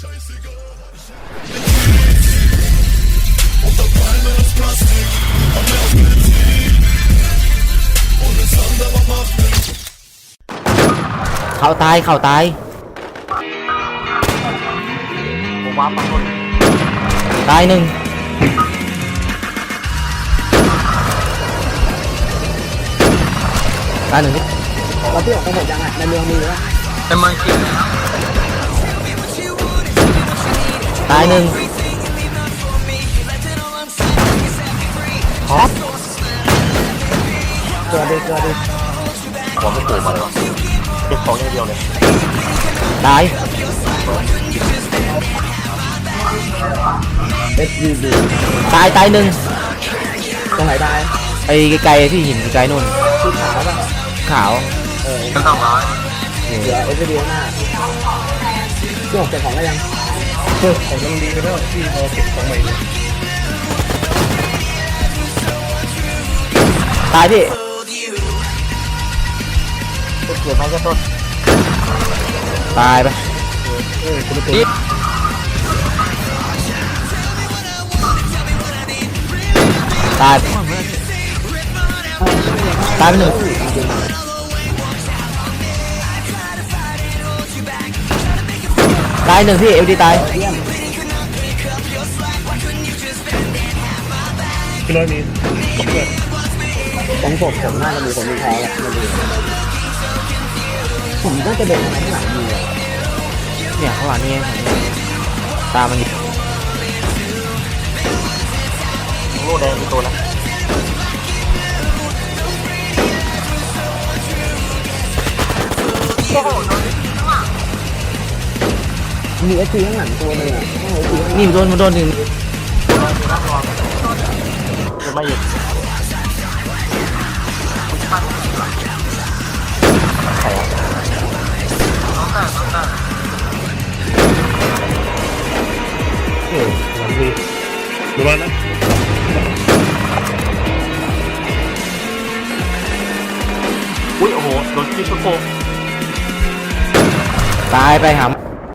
เขาตายเขาตายผมว่าปังคนตายหนึ่งตายหนึ่งพี่เราพี่ออกกันหมดยังอะในเมืองมีวะเป็นเมืองจริงนะ ตายหนึ่งเกลือดิเกลือดิผมไม่ปลูกมาเลยวะเก็บของอย่างเดียวเลยตายเอสยูดีตายตายหนึ่งตรงไหนตายไอ้ไกลๆที่หินไกลๆนู่นที่ขาวป่ะขาวเออเป็นสองร้อยเหลือเอสยูดีหน้าพี่ออกเก็บของได้ยัง เฮ้ยของยังดีไปแล้วพี่พอเก็บของใหม่เลยตายพี่เก็บไหมก็ต้นตายไปเออคุณตัวพี่ตายตายไปหนึ่ง ตายหนึ่งพี่เอลดีตายพี่ร้อยมีของศพผมน่าจะมีคนมีแพ้แหละไม่ดีผมน่าจะเดินมาข้างหลังดีอะเนี่ยข้างหลังนี่ไงตามมันอยู่ลูกแดงมีตัวนะ มีเอสซีข้างหลังตัวหนึงอะต้องเอสซีข้างหลังนี่มันโดนมันโดนถึงจะไม่หยุดใครอะน้องตาน้องตาเออหลังดีดูบ้านนะอุ้ยโอ้โหโดนที่ชุดโฟมตายไปหาม